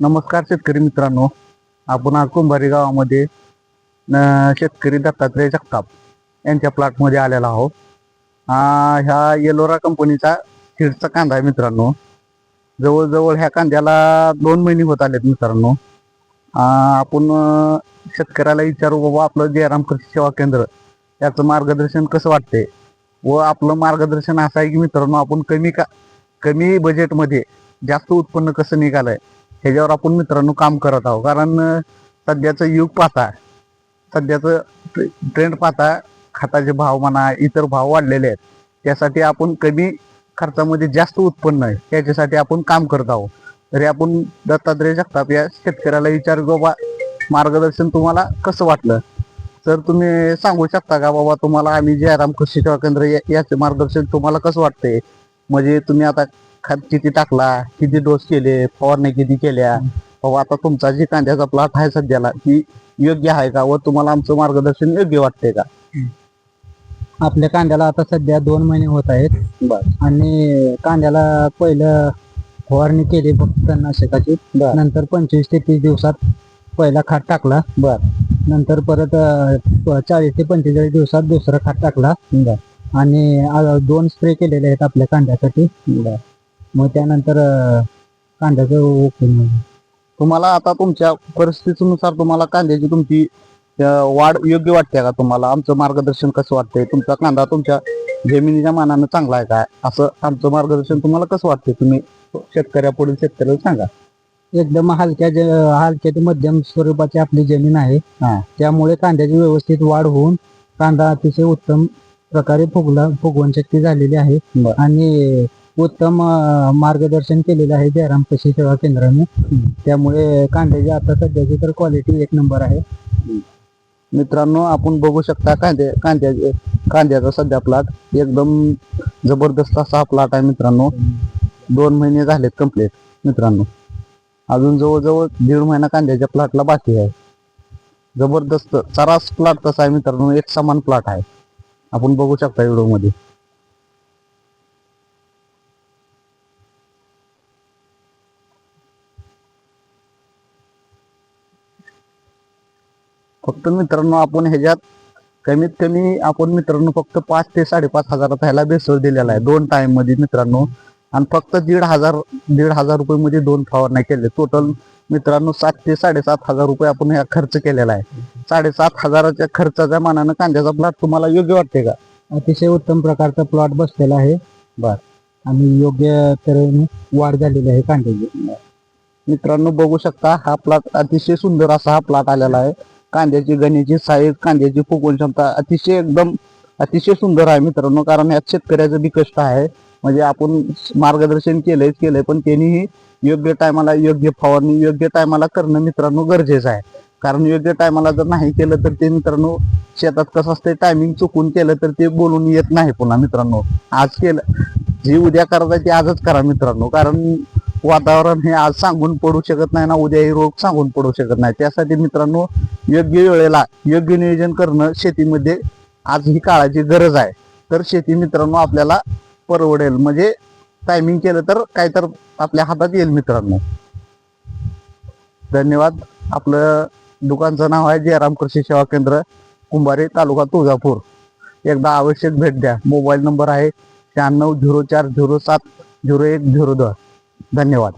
नमस्कार शेतकरी मित्रांनो. आपण आज कुंभारी गावामध्ये शेतकरी दत्तात्रय जगताप यांच्या प्लॉटमध्ये आलेला आहोत. ह्या येलोरा कंपनीचा सीडचा कांदा आहे मित्रांनो. जवळजवळ ह्या कांद्याला दोन महिने होत आलेत मित्रांनो. आपण शेतकऱ्याला विचारू बाबा आपलं जयराम कृषी सेवा केंद्र याचं मार्गदर्शन कसं वाटते व आपलं मार्गदर्शन असं आहे की मित्रांनो आपण कमी का कमी बजेटमध्ये जास्त उत्पन्न कसं निघालंय? ह्याच्यावर आपण मित्रांनो काम करत आहोत. कारण सध्याचं युग पाहता सध्याचं ट्रेंड पाहता खताचे भाव म्हणा इतर भाव वाढलेले आहेत. त्यासाठी आपण कमी खर्चामध्ये जास्त उत्पन्न आहे. त्याच्यासाठी आपण काम करत आहोत. तरी आपण दत्तात्रय जगताप या शेतकऱ्याला विचार बाबा मार्गदर्शन तुम्हाला कसं वाटलं? तर तुम्ही सांगू शकता का बाबा तुम्हाला आम्ही जयराम कृषी सेवा केंद्र या- याचे मार्गदर्शन तुम्हाला कसं वाटते म्हणजे तुम्ही आता खत किती टाकला किती डोस केले फवारणी किती केल्या आता तुमचा जे कांद्याचा प्लॉट आहे सध्याला की योग्य आहे का? व तुम्हाला आमचं मार्गदर्शन योग्य वाटतंय का? आपल्या कांद्याला आता सध्या दोन महिने होत आहेत. बर. आणि कांद्याला पहिलं फवारणी केली फक्त तणनाशकाची. बर. नंतर पंचवीस ते तीस दिवसात पहिला खात टाकला. बर. नंतर परत चाळीस ते पंचेचाळीस दिवसात दुसरा खात टाकला. बर. आणि आ- दोन स्प्रे केलेले आहेत आपल्या कांद्यासाठी. बर. मग त्यानंतर अं, कांद्याचं ओके तुम्हाला आता तुमच्या परिस्थितीनुसार तुम्हाला कांद्याची तुमची अं, वाढ योग्य वाटते का तुम्हाला? आमचं मार्गदर्शन कसं वाटतंय? तुमचा कांदा तुमच्या जमिनीच्या मानानं चांगला आहे का असं आमचं मार्गदर्शन तुम्हाला कसं वाटतंय? तुम्ही शेतकऱ्या पुढील शेतकऱ्याला सांगा. एकदम हलक्या ज- हलक्या ते मध्यम स्वरूपाची आपली जमीन आहे. हा. त्यामुळे कांद्याची व्यवस्थित वाढ होऊन कांदा अतिशय उत्तम प्रकारे फुगला फुगवण शक्ती झालेली आहे. बर. आणि उत्तम अं, मार्गदर्शन केलेलं आहे जयराम कृषी सेवा केंद्राने. त्यामुळे कांद्याची आता सध्याची तर क्वालिटी एक नंबर आहे. मित्रांनो आपण बघू शकता कांद्या कांद्या कांद्याचा सध्या प्लॉट एकदम जबरदस्त असा हा प्लॉट आहे मित्रांनो. दोन महिने झालेत कंप्लीट मित्रांनो. अजून जवळजवळ दीड महिना कांद्याच्या प्लॉटला बाकी आहे. जबरदस्त सरास प्लॉट कसा आहे मित्रांनो एक समान प्लॉट आहे. आपण बघू शकता व्हिडिओ फक्त मित्रांनो आपण ह्याच्यात कमीत कमी आपण मित्रांनो फक्त पाच ते साडेपाच हजारात ह्याला बेसळ दिलेला आहे दोन टाइममध्ये मित्रांनो. आणि फक्त दीड हजार दीड हजार रुपये मध्ये दोन फवारण्या केले टोटल मित्रांनो सात ते साडेसात हजार रुपये आपण ह्या खर्च केलेला आहे. साडेसात हजाराच्या खर्चाच्या मानानं कांद्याचा प्लॉट तुम्हाला योग्य वाटते का? अतिशय उत्तम प्रकारचा प्लॉट बसलेला आहे. बर. आणि योग्य तऱ्हेने वाढ झालेली आहे कांद्याची. मित्रांनो बघू शकता हा प्लॉट अतिशय सुंदर असा हा प्लॉट आलेला आहे. कांद्याची गणेची साईज कांद्याची फुगवण क्षमता अतिशय एकदम अतिशय सुंदर आहे मित्रांनो कारण यात शेतकऱ्याचं बी कष्ट आहे. म्हणजे आपण मार्गदर्शन केलंय केलंय पण त्यांनीही योग्य टायमाला योग्य फवारणी योग्य टायमाला करणं मित्रांनो गरजेचं आहे. कारण योग्य टायमाला जर नाही केलं तर ते मित्रांनो शेतात कसं असतं टायमिंग चुकून केलं तर ते बोलून येत नाही पुन्हा मित्रांनो. आज केलं जे उद्या करायचं ते आजच करा मित्रांनो कारण वातावरण हे आज सांगून पडू शकत नाही ना उद्या हे रोग सांगून पडू शकत नाही. त्यासाठी मित्रांनो योग्य वेळेला योग्य नियोजन करणं शेतीमध्ये आज ही काळाची गरज आहे. तर शेती मित्रांनो आपल्याला परवडेल. म्हणजे टायमिंग केलं तर काय तर आपल्या हातात येईल मित्रांनो. धन्यवाद. आपलं दुकानचं नाव आहे जयराम कृषी सेवा केंद्र कुंभारे तालुका तुळजापूर. एकदा आवश्यक भेट द्या. मोबाईल नंबर आहे शहाण्णव झिरो चार झिरो सात झिरो एक झिरो दोन. धन्यवाद.